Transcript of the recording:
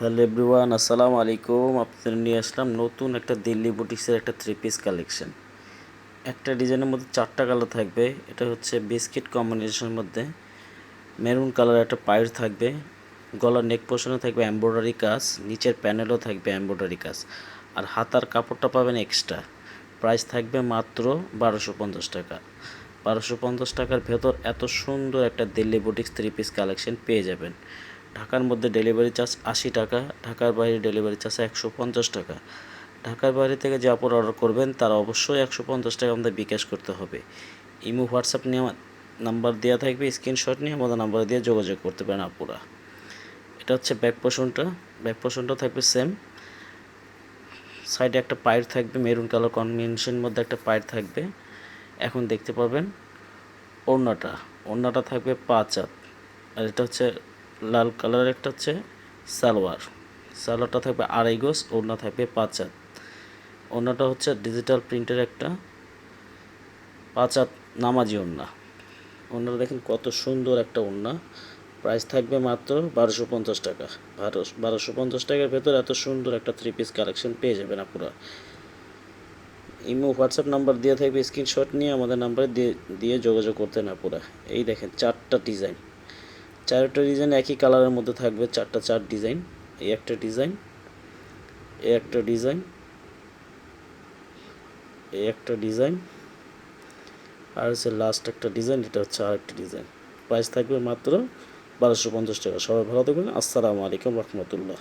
Hello everyone আসসালামু আলাইকুম আপনাদের নিয়ে আসলাম নতুন একটা দিল্লি বুটিক্সের একটা থ্রি পিস কালেকশন একটা ডিজাইনের মধ্যে চারটা কালার থাকবে। এটা হচ্ছে বিস্কিট কম্বিনেশনের মধ্যে। মেরুন কালার একটা পায়ের থাকবে। গলার নেক পোর্শনে থাকবে এমব্রয়ডারি কাজ। নিচের প্যানেলও থাকবে এমব্রয়ডারি কাজ। আর হাতার কাপড়টা পাবেন এক্সট্রা প্রাইস থাকবে মাত্র বারোশো পঞ্চাশ টাকা। বারোশো পঞ্চাশ টাকার ভেতর এত সুন্দর একটা Delhi boutiques three piece collection পেয়ে যাবেন। ঢাকার মধ্যে ডেলিভারি চার্জ আশি টাকা, ঢাকার বাইরে ডেলিভারি চার্জ একশো পঞ্চাশ টাকা। ঢাকার বাইরে থেকে যে আপর অর্ডার করবেন, তারা অবশ্যই একশো পঞ্চাশ টাকা আমাদের বিকাশ করতে হবে। ইমো, হোয়াটসঅ্যাপ নিয়ে নাম্বার দেওয়া থাকবে স্ক্রিনশট নিয়ে আমাদের নাম্বার দিয়ে যোগাযোগ করতে পারেন আপুরা। এটা হচ্ছে ব্যাক পোষণটা ব্যাক পোষণটা থাকবে সেম সাইডে একটা পায়ের থাকবে মেরুন কালার কম্বিনেশনের মধ্যে একটা পায়ের থাকবে। এখন দেখতে পাবেন ওড়নাটা। ওড়নাটা থাকবে পাঁচ আর এটা হচ্ছে লাল কালারের একটা হচ্ছে সালোয়ার। সালোয়ারটা থাকবে আড়াই গোস ওড়না থাকবে পাঁচ হাত। ওড়নাটা হচ্ছে ডিজিটাল প্রিন্টের একটা পাঁচ হাত নামাজি ওড়না। ওড়নাটা দেখেন কত সুন্দর একটা ওড়না। প্রাইস থাকবে মাত্র বারোশো পঞ্চাশ টাকা। বারোশো পঞ্চাশ টাকার ভেতর এত সুন্দর একটা থ্রি পিস কালেকশন পেয়ে যাবেন আপনারা। ইমো হোয়াটসঅ্যাপ নাম্বার দিয়ে থাকবে স্ক্রিনশট নিয়ে আমাদের নাম্বারে দিয়ে দিয়ে যোগাযোগ করতে না পুরা। এই দেখেন চারটা ডিজাইন চারটা ডিজাইন একই কালারের মধ্যে থাকবে, চারটা চার ডিজাইন এই একটা ডিজাইন এই একটা ডিজাইন এই একটা ডিজাইন আর হচ্ছে লাস্ট একটা ডিজাইন এটা হচ্ছে আর একটা ডিজাইন প্রাইস থাকবে মাত্র বারোশো পঞ্চাশ টাকা। সবাই ভালো থাকবেন। আসসালামু আলাইকুম রহমতুল্লাহ।